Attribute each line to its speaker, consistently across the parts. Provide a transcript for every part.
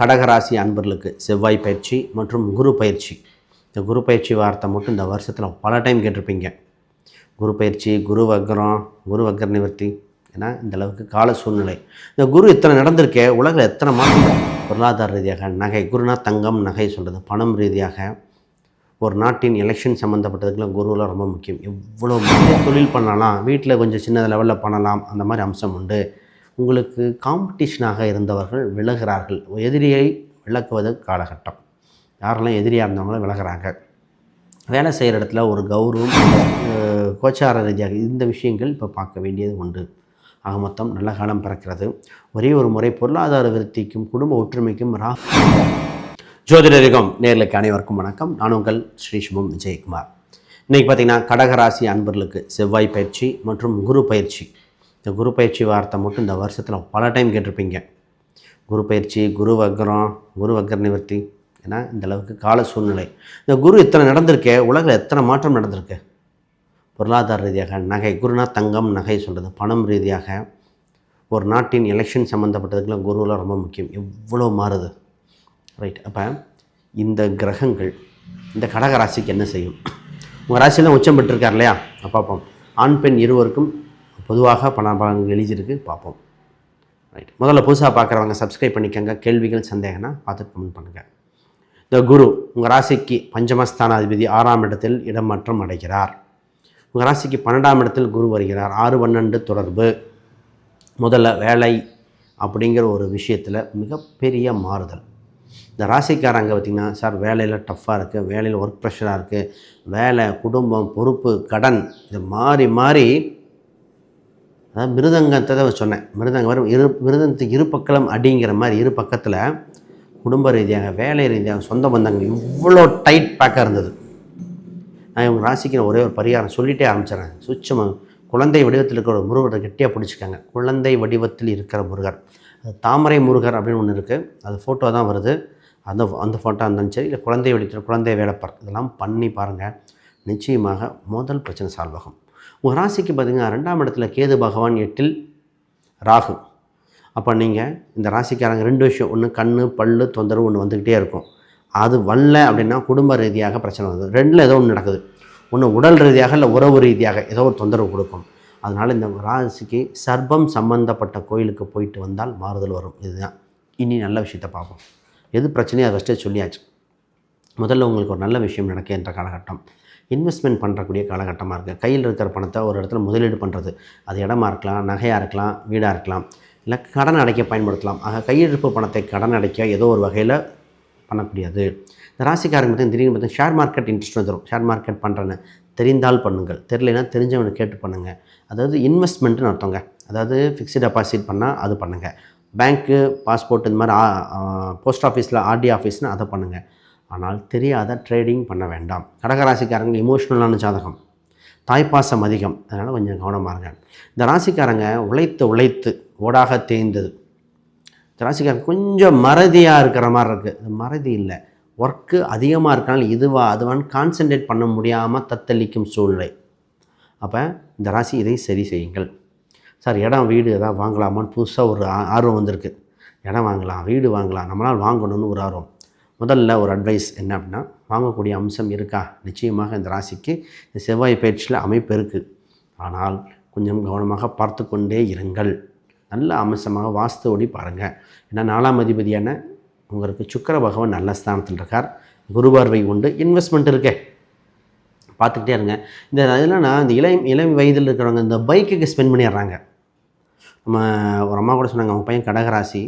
Speaker 1: கடகராசி அன்பர்களுக்கு செவ்வாய் பயிற்சி மற்றும் குரு பயிற்சி. இந்த குரு பயிற்சி வார்த்தை மட்டும் இந்த வருஷத்தில் பல டைம் கேட்டிருப்பீங்க. குரு பயிற்சி குரு வக்ரம் குரு வக்ர நிவர்த்தி ஏன்னா இந்த அளவுக்கு கால சூழ்நிலை. இந்த குரு இத்தனை நடந்திருக்கே உலகில் எத்தனை மாற்றம்? பொருளாதார ரீதியாக நகை குருனா தங்கம் நகை சொல்கிறது பணம் ரீதியாக ஒரு நாட்டின் எலெக்ஷன் சம்மந்தப்பட்டதுக்கெல்லாம் குருவெலாம் ரொம்ப முக்கியம். எவ்வளோ தொழில் பண்ணலாம் வீட்டில் கொஞ்சம் சின்ன லெவலில் பண்ணலாம் அந்த மாதிரி அம்சம் உண்டு. உங்களுக்கு காம்படிஷனாக இருந்தவர்கள் விலகிறார்கள். எதிரியை விளக்குவது காலகட்டம். யாரெல்லாம் எதிரியாக இருந்தவங்களும் விலகிறாங்க. வேலை செய்கிற இடத்துல ஒரு கௌரவம் கோச்சார ரீதியாக இந்த விஷயங்கள் இப்போ பார்க்க வேண்டியது உண்டு. ஆக மொத்தம் நல்ல காலம் பிறக்கிறது. ஒரே ஒரு முறை பொருளாதார விருத்திக்கும் குடும்ப ஒற்றுமைக்கும் ரா ஜோதிடரிகம் நேர்களுக்கு அனைவருக்கும் வணக்கம். நான் உங்கள் ஸ்ரீ சுபம் விஜயகுமார். இன்றைக்கி பார்த்திங்கன்னா கடகராசி அன்பர்களுக்கு செவ்வாய் பயிற்சி மற்றும் குரு பயிற்சி. இந்த குரு பயிற்சி வார்த்தை மட்டும் இந்த வருஷத்தில் பல டைம் கேட்டிருப்பீங்க. குரு பயிற்சி குரு வக்ரம் குரு வக்ர நிவர்த்தி ஏன்னா இந்தளவுக்கு கால சூழ்நிலை. இந்த குரு இத்தனை நடந்திருக்கே? உலகில் எத்தனை மாற்றம் நடந்திருக்கு? பொருளாதார ரீதியாக நகை குருனா தங்கம் நகை சொல்கிறது பணம் ரீதியாக ஒரு நாட்டின் எலெக்ஷன் சம்மந்தப்பட்டதுக்கெல்லாம் குருவெலாம் ரொம்ப முக்கியம். எவ்வளோ மாறுது? ரைட் அப்போ இந்த கிரகங்கள் இந்த கடக ராசிக்கு என்ன செய்யும்? உங்கள் ராசியில் உச்சம் பெற்றிருக்கார் இல்லையா? அப்பாப்பம் ஆண் பெண் இருவருக்கும் பொதுவாக பணம் பலன்கள் எழுதியிருக்கு பார்ப்போம். ரைட் முதல்ல புதுசாக பார்க்குறவங்க சப்ஸ்கிரைப் பண்ணிக்கோங்க. கேள்விகள் சந்தேகம்னா பார்த்து கமெண்ட் பண்ணுங்கள் இந்த குரு உங்கள் ராசிக்கு பஞ்சமஸ்தானாதிபதி ஆறாம் இடத்தில் இடமாற்றம் அடைகிறார். உங்கள் ராசிக்கு பன்னெண்டாம் இடத்தில் குரு வருகிறார். ஆறு பன்னெண்டு தொடர்பு. முதல்ல வேலை அப்படிங்கிற ஒரு விஷயத்தில் மிகப்பெரிய மாறுதல். இந்த ராசிக்காரங்க பார்த்திங்கன்னா சார் வேலையில் டஃப்பாக இருக்குது வேலையில் ஒர்க் ப்ரெஷராக இருக்குது வேலை குடும்பம் பொறுப்பு கடன் இது மாறி மாறி அதாவது மிருதங்கத்தை தான் சொன்னேன். மிருதங்கம் வரும் இரு மிருதத்துக்கு இரு பக்கம் அடிங்கிற மாதிரி இரு பக்கத்தில் குடும்ப ரீதியாக வேலை ரீதியாக சொந்த பந்தங்கள் இவ்வளோ டைட் பேக்காக இருந்தது. நான் இவங்க ராசிக்கிற ஒரே ஒரு பரிகாரம் சொல்லிட்டே ஆரம்பிச்சிடறேன். சுச்சமாக குழந்தை வடிவத்தில் இருக்கிற ஒரு முருகரை கெட்டியாக பிடிச்சிக்கோங்க. குழந்தை வடிவத்தில் இருக்கிற முருகர். அது தாமரை முருகர் அப்படின்னு ஒன்று இருக்குது அது ஃபோட்டோ தான் வருது. அந்த அந்த ஃபோட்டோ இருந்தாலும் சரி இல்லை குழந்தை வடிவத்தில் குழந்தை வேலைப்பார் இதெல்லாம் பண்ணி பாருங்கள் நிச்சயமாக முதல் பிரச்சனை சால்வ் ஆகும் உங்கள் ராசிக்கு பார்த்தீங்கன்னா ரெண்டாம் இடத்துல கேது பகவான் எட்டில் ராகு. அப்போ நீங்கள் இந்த ராசிக்காரங்க ரெண்டு விஷயம். ஒன்று கண் பல்லு தொந்தரவு ஒன்று வந்துக்கிட்டே இருக்கும். அது வரல அப்படின்னா குடும்ப ரீதியாக பிரச்சனை வருது ரெண்டில் ஏதோ ஒன்று நடக்குது. ஒன்று உடல் ரீதியாக இல்லை உறவு ரீதியாக ஏதோ ஒரு தொந்தரவு கொடுக்கும் அதனால் இந்த ராசிக்கு சர்பம் சம்பந்தப்பட்ட கோயிலுக்கு போயிட்டு வந்தால் மாறுதல் வரும். இதுதான். இனி நல்ல விஷயத்தை பார்ப்போம். எது பிரச்சனையோ அதை ஃபஸ்ட்டே சொல்லியாச்சு. முதல்ல உங்களுக்கு ஒரு நல்ல விஷயம் நடக்கின்ற காலகட்டம். இன்வெஸ்ட்மெண்ட் பண்ணுறக்கூடிய காலகட்டமாக இருக்குது கையில் இருக்கிற பணத்தை ஒரு இடத்துல முதலீடு பண்ணுறது அது இடமா இருக்கலாம் நகையாக இருக்கலாம் வீடாக இருக்கலாம். இல்லை கடன் அடைக்க பயன்படுத்தலாம். ஆக கையிருப்பு பணத்தை கடன் அடைக்க ஏதோ ஒரு வகையில் பண்ணக்கூடியது. இந்த ராசிக்காரங்க பார்த்தீங்கன்னா திடீர்னு பார்த்தீங்கன்னா ஷேர் மார்க்கெட் இன்ட்ரெஸ்ட் வந்துடும் ஷேர் மார்க்கெட் பண்ணுறேன்னு தெரிந்தால் பண்ணுங்கள். தெரியலைன்னா தெரிஞ்சவனை கேட்டு பண்ணுங்கள் அதாவது இன்வெஸ்ட்மெண்ட்டுன்னு அர்த்தங்க. அதாவது ஃபிக்ஸ்டு டெபாசிட் பண்ணால் அது பண்ணுங்கள் பேங்க்கு பாஸ்போர்ட் இந்த மாதிரி போஸ்ட் ஆஃபீஸில் ஆர்டி ஆஃபீஸ்னு அதை பண்ணுங்கள் ஆனால் தெரியாத ட்ரேடிங் பண்ண வேண்டாம். கடகராசிக்காரங்க இமோஷ்னலான ஜாதகம். தாய்ப்பாசம் அதிகம். அதனால் கொஞ்சம் கவனமாக இருங்க. இந்த ராசிக்காரங்க உழைத்து உழைத்து ஓடாக தேய்ந்தது. இந்த ராசிக்காரங்க கொஞ்சம் மறதியாக இருக்கிற மாதிரி இருக்குது மறதி இல்லை. ஒர்க்கு அதிகமாக இருக்கனால இதுவா அதுவான்னு கான்சென்ட்ரேட் பண்ண முடியாமல் தத்தளிக்கும் சூழ்நிலை. அப்போ இந்த ராசி இதை சரி செய்யுங்கள். சார் இடம் வீடு எதாவது வாங்கலாமான்னு புதுசாக ஒரு ஆ- ஆர்வம் வந்திருக்கு. இடம் வாங்கலாம் வீடு வாங்கலாம். நம்மளால் வாங்கணும்னு ஒரு ஆர்வம். முதல்ல ஒரு அட்வைஸ் என்ன அப்படின்னா வாங்கக்கூடிய அம்சம் இருக்கா? நிச்சயமாக இந்த ராசிக்கு இந்த செவ்வாய் பயிற்சியில் அமைப்பு இருக்குது ஆனால் கொஞ்சம் கவனமாக பார்த்து கொண்டே இருங்கள். நல்ல அம்சமாக வாஸ்து ஓடி பாருங்கள் ஏன்னா நாலாம் அதிபதியான உங்களுக்கு சுக்கர பகவான் நல்ல ஸ்தானத்தில் இருக்கார். குரு பார்வை உண்டு இன்வெஸ்ட்மெண்ட் இருக்கே. பார்த்துக்கிட்டே இருங்க. இந்த இதெல்லாம் இந்த இளம் இளம் வயதில் இருக்கிறவங்க இந்த பைக்குக்கு ஸ்பெண்ட் பண்ணிடுறாங்க. நம்ம ஒரு அம்மா கூட சொன்னாங்க அவங்க பையன் கடகராசி.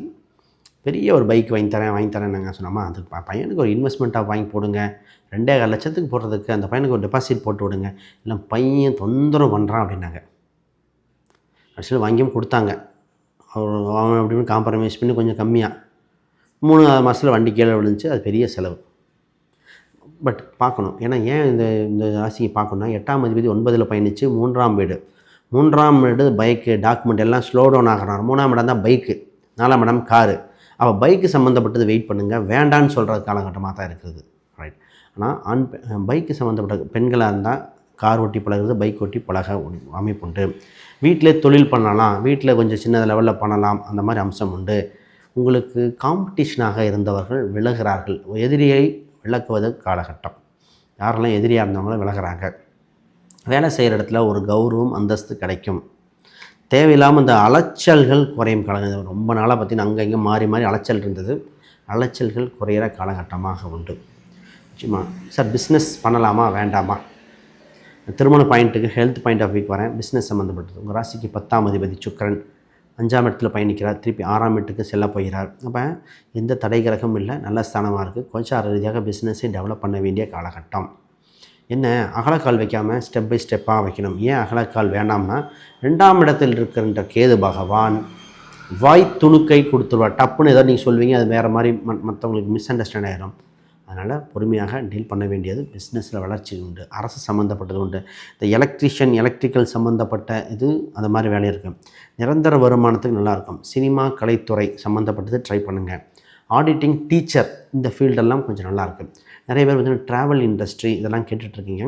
Speaker 1: பெரிய ஒரு பைக் வாங்கி தரேன் வாங்கி தரேன் நாங்கள் சொன்னோமா அதுக்கு ப- பையனுக்கு ஒரு இன்வெஸ்ட்மெண்ட்டாக வாங்கி போடுங்க. ரெண்டே கால் லட்சத்துக்கு போடுறதுக்கு அந்த பையனுக்கு ஒரு டெபாசிட் போட்டு விடுங்க. இல்லை பையன் தொந்தரவு பண்ணுறான் அப்படின்னாங்க. கடைசியில் வாங்கியும் கொடுத்தாங்க. அவர் அவன் அப்படின்னு காம்ப்ரமைஸ் பண்ணி கொஞ்சம் கம்மியாக மூணு மாதத்தில் வண்டி கீழே விழுந்துச்சு. அது பெரிய செலவு. பட் பார்க்கணும். ஏன்னா ஏன் இந்த இந்த ராசியை பார்க்கணும்னா எட்டாம் அதிபதி ஒன்பதில் பயணித்து மூன்றாம் வீடு. மூன்றாம் வீடு பைக்கு டாக்குமெண்ட் எல்லாம் ஸ்லோ டவுன் ஆகிறான் மூணாம் இடம் தான் பைக்கு. நாலாம் இடம் காரு. அப்போ பைக்கு சம்மந்தப்பட்டது வெயிட் பண்ணுங்கள் வேண்டான்னு சொல்கிற காலகட்டமாக தான் இருக்குது. ரைட் ஆனால் ஆண் பைக்கு சம்மந்தப்பட்ட பெண்களாக இருந்தால் கார் ஓட்டி பழகுறது பைக் ஓட்டி பழக அமைப்பு உண்டு. வீட்டிலே தொழில் பண்ணலாம். வீட்டில் கொஞ்சம் சின்ன லெவலில் பண்ணலாம். அந்த மாதிரி அம்சம் உண்டு. உங்களுக்கு காம்படிஷனாக இருந்தவர்கள் விலகிறார்கள். எதிரியை விளக்குவது காலகட்டம். யாரெல்லாம் எதிரியாக இருந்தவங்களும் விலகிறாங்க. வேலை செய்கிற இடத்துல ஒரு கௌரவம் அந்தஸ்து கிடைக்கும். தேவையில்லாமல் இந்த அலைச்சல்கள் குறையும் காலகட்டம் ரொம்ப நாளாக பார்த்தீங்கன்னா அங்கே இங்கே மாறி மாறி அலைச்சல் இருந்தது. அலைச்சல்கள் குறையிற காலகட்டமாக உண்டு. நிச்சயமா. சார் பிஸ்னஸ் பண்ணலாமா வேண்டாமா? திருமண பாயிண்ட்டுக்கு ஹெல்த் பாயிண்ட் ஆஃப் வியூக்கு வரேன். பிஸ்னஸ் சம்மந்தப்பட்டது உங்கள் ராசிக்கு பத்தாம் அதிபதி சுக்கரன். அஞ்சாம் இடத்துல பயணிக்கிறார். திருப்பி ஆறாம் இடத்துக்கு செல்ல போகிறார். அப்போ எந்த தடை கிரகமும் இல்லை. நல்ல ஸ்தானமாக இருக்குது கொஞ்சம் ரீதியாக பிஸ்னஸை டெவலப் பண்ண வேண்டிய காலகட்டம். என்ன? அகலக்கால் வைக்காமல் ஸ்டெப் பை ஸ்டெப்பாக வைக்கணும். ஏன் அகலக்கால் வேண்டாம்னா ரெண்டாம் இடத்தில் இருக்கின்ற கேது பகவான் வாய் துணுக்கை கொடுத்துருவார். டப்புன்னு ஏதோ நீங்கள் சொல்வீங்க அது வேறு மாதிரி மற்றவங்களுக்கு மிஸ் அண்டர்ஸ்டாண்ட் ஆகிடும் அதனால் பொறுமையாக டீல் பண்ண வேண்டியது பிஸ்னஸில் வளர்ச்சி உண்டு. அரசு சம்மந்தப்பட்டது உண்டு. இந்த எலக்ட்ரிஷியன் எலக்ட்ரிக்கல் சம்மந்தப்பட்ட இது அந்த மாதிரி வேலை இருக்கும். நிரந்தர வருமானத்துக்கு நல்லாயிருக்கும் சினிமா கலைத்துறை சம்மந்தப்பட்டது ட்ரை பண்ணுங்கள் ஆடிட்டிங் டீச்சர் இந்த ஃபீல்டெல்லாம் கொஞ்சம் நல்லாயிருக்கும் நிறைய பேர் வந்து ட்ராவல் இண்டஸ்ட்ரி இதெல்லாம் கேட்டுட்ருக்கீங்க.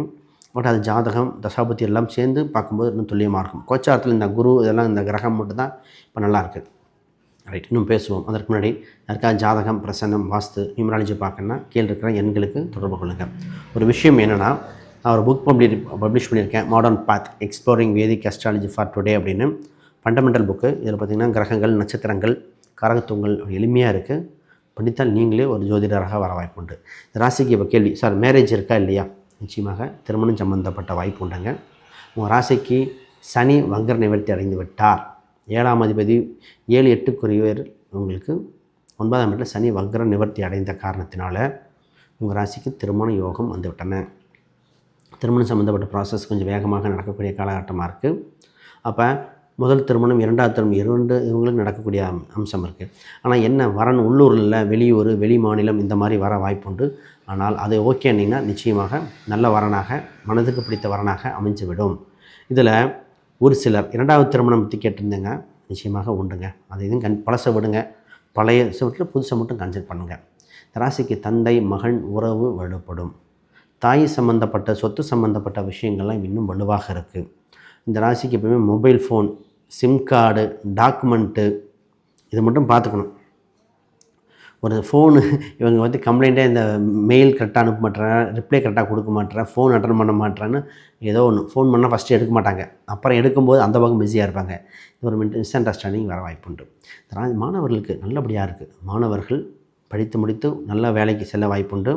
Speaker 1: பட் அது ஜாதகம் தசாபதி எல்லாம் சேர்ந்து பார்க்கும்போது இன்னும் துல்லியமாக இருக்கும். கோச்சாரத்தில் இந்த குரு இதெல்லாம் இந்த கிரகம் மட்டும்தான் இப்போ நல்லாயிருக்கு ரைட் இன்னும் பேசுவோம். அதற்கு முன்னாடி யாருக்கா ஜாதகம் பிரசன்னம் வாஸ்து நியூமராலஜி பார்க்கணுன்னா கீழே இருக்கிற எண்களுக்கு தொடர்பு கொள்ளுங்கள் ஒரு விஷயம் என்னென்னா நான் ஒரு புக் பப்ளி பப்ளிஷ் பண்ணியிருக்கேன். Modern path exploring Vedic astrology for today அப்படின்னு. ஃபண்டமெண்டல் புக்கு இதில் பார்த்திங்கன்னா கிரகங்கள் நட்சத்திரங்கள் கரகத்துவங்கள் எளிமையாக இருக்குது படித்தால் நீங்களே ஒரு ஜோதிடராக வர வாய்ப்பு உண்டு இந்த ராசிக்கு இப்போ கேள்வி சார் மேரேஜ் இருக்கா இல்லையா? நிச்சயமாக திருமணம் சம்பந்தப்பட்ட வாய்ப்பு உண்டுங்க. உங்கள் ராசிக்கு சனி வங்கர நிவர்த்தி அடைந்து விட்டார். ஏழாம் அதிபதி ஏழு எட்டுக்குரியவர் உங்களுக்கு ஒன்பதாம் இடத்துல சனி வங்கர நிவர்த்தி அடைந்த காரணத்தினால உங்கள் ராசிக்கு திருமண யோகம் வந்துவிட்டன. திருமணம் சம்மந்தப்பட்ட ப்ராசஸ் கொஞ்சம் வேகமாக நடக்கக்கூடிய காலகட்டமாக இருக்குது அப்போ முதல் திருமணம் இரண்டாவது திருமணம் இரண்டு இவங்களுக்கு நடக்கக்கூடிய அம்சம் இருக்குது ஆனால் என்ன வரன் உள்ளூரில் வெளியூர் வெளி மாநிலம் இந்த மாதிரி வர வாய்ப்புண்டு ஆனால் அது ஓகேனிங்கன்னா நிச்சயமாக நல்ல வரனாக மனதுக்கு பிடித்த வரனாக அமைஞ்சுவிடும். இதில் ஒரு சிலர் இரண்டாவது திருமணம் பற்றி கேட்டிருந்தேங்க நிச்சயமாக உண்டுங்க. அது இதுவும் கண் பழசை விடுங்க. பழைய விட்டு புதுசை மட்டும் கன்சிடர் பண்ணுங்கள் ராசிக்கு தந்தை மகன் உறவு வலுப்படும். தாய் சம்மந்தப்பட்ட சொத்து சம்மந்தப்பட்ட விஷயங்கள்லாம் இன்னும் வலுவாக இருக்குது இந்த ராசிக்கு எப்பவுமே mobile phone SIM card document இது மட்டும் பார்த்துக்கணும். ஒரு ஃபோனு இவங்க வந்து கம்ப்ளைண்ட்டே இந்த மெயில் கரெக்டாக அனுப்ப மாட்டேறேன் ரிப்ளை கரெக்டாக கொடுக்க மாட்டேறேன் ஃபோன் அட்டன் பண்ண மாட்டேறேன்னு ஏதோ ஒன்று ஃபோன் பண்ணால் ஃபஸ்ட்டு எடுக்க மாட்டாங்க. அப்புறம் எடுக்கும்போது அந்த பக்கம் பிஸியாக இருப்பாங்க. ஒரு மிஸ் அண்டர்ஸ்டாண்டிங் வர வாய்ப்புண்டு. மாணவர்களுக்கு நல்லபடியாக இருக்குது மாணவர்கள் படித்து முடித்து நல்ல வேலைக்கு செல்ல வாய்ப்புண்டு.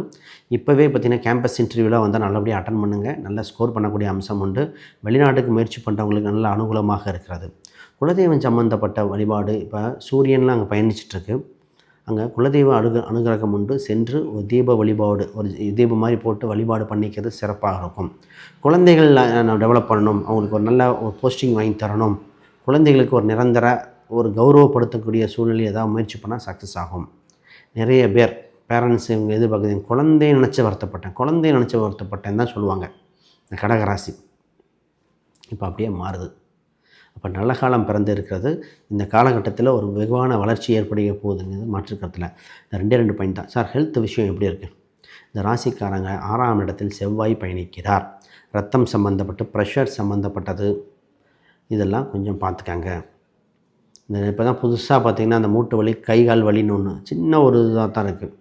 Speaker 1: இப்போவே பார்த்திங்கன்னா கேம்பஸ் இன்டர்வியூலாம் வந்தால் நல்லபடியாக அட்டன் பண்ணுங்கள் நல்ல ஸ்கோர் பண்ணக்கூடிய அம்சம் உண்டு. வெளிநாட்டுக்கு முயற்சி பண்ணுறவங்களுக்கு நல்ல அனுகூலமாக இருக்கிறது. குலதெய்வம் சம்மந்தப்பட்ட வழிபாடு இப்போ சூரியன்லாம் அங்கே பயணிச்சிட்ருக்கு. அங்கே குலதெய்வ அனுக அனுகிரகம் உண்டு. சென்று ஒரு தீப வழிபாடு ஒரு தீபம் மாதிரி போட்டு வழிபாடு பண்ணிக்கிறது சிறப்பாக இருக்கும். குழந்தைகள் டெவலப் பண்ணணும். அவங்களுக்கு ஒரு நல்ல ஒரு போஸ்டிங் வாங்கி தரணும். குழந்தைகளுக்கு ஒரு நிரந்தர ஒரு கௌரவப்படுத்தக்கூடிய சூழ்நிலை ஏதாவது முயற்சி பண்ணால் சக்ஸஸ் ஆகும். நிறைய பேர் பேரண்ட்ஸ் இவங்க எதிர்பார்க்குறது குழந்தைய நினச்சி வருத்தப்பட்டேன். குழந்தைய நினச்சி வருத்தப்பட்டேன் தான் சொல்லுவாங்க. இந்த கடகராசி இப்போ அப்படியே மாறுது. அப்போ நல்ல காலம் பிறந்து இருக்கிறது. இந்த காலகட்டத்தில் ஒரு வெகுவான வளர்ச்சி ஏற்படைய போகுதுங்கிறது மாற்றுக்கிறதுல இந்த ரெண்டே ரெண்டு பாயிண்ட் தான். சார் ஹெல்த் விஷயம் எப்படி இருக்குது இந்த ராசிக்காரங்க ஆறாம் இடத்தில் செவ்வாய் பயணிக்கிறார். ரத்தம் சம்மந்தப்பட்டு ப்ரெஷர் சம்மந்தப்பட்டது இதெல்லாம் கொஞ்சம் பார்த்துக்காங்க. இந்த இப்போ தான் புதுசாக பார்த்திங்கன்னா அந்த மூட்டு வலி கை கால் வலின்னு ஒன்று சின்ன ஒரு இதாக தான் இருக்குது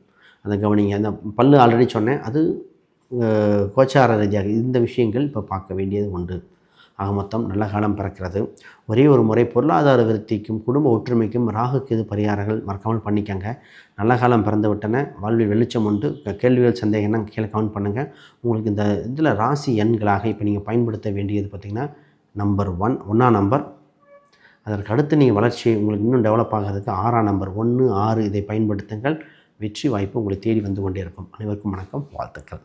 Speaker 1: அதை கவனிங்க. அந்த பல் ஆல்ரெடி சொன்னேன். அது கோச்சார ரீதியாக இந்த விஷயங்கள் இப்போ பார்க்க வேண்டியது உண்டு. ஆக மொத்தம் நல்ல காலம் பிறக்கிறது. ஒரே ஒரு முறை பொருளாதார விருத்திக்கும் குடும்ப ஒற்றுமைக்கும் ராகுக்கு இது பரிகாரங்கள் மறக்காமல் பண்ணிக்கங்க. நல்ல காலம் பிறந்து விட்டன. வாழ்வில் வெளிச்சம் உண்டு. கேள்விகள் சந்தேகம்னா கீழே கவுண்ட் பண்ணுங்கள் உங்களுக்கு இந்த இதில் ராசி எண்களாக இப்போ நீங்கள் பயன்படுத்த வேண்டியது பார்த்திங்கன்னா நம்பர் ஒன் ஒன்றாம் நம்பர் அதற்கு அடுத்து நீங்கள் வளர்ச்சி உங்களுக்கு இன்னும் டெவலப் ஆகிறதுக்கு ஆறாம் நம்பர் ஒன்று ஆறு இதை பயன்படுத்துங்கள். வெற்றி வாய்ப்பு உங்களை தேடி வந்து கொண்டே இருக்கும். அனைவருக்கும் வணக்கம். வாழ்த்துக்கள்.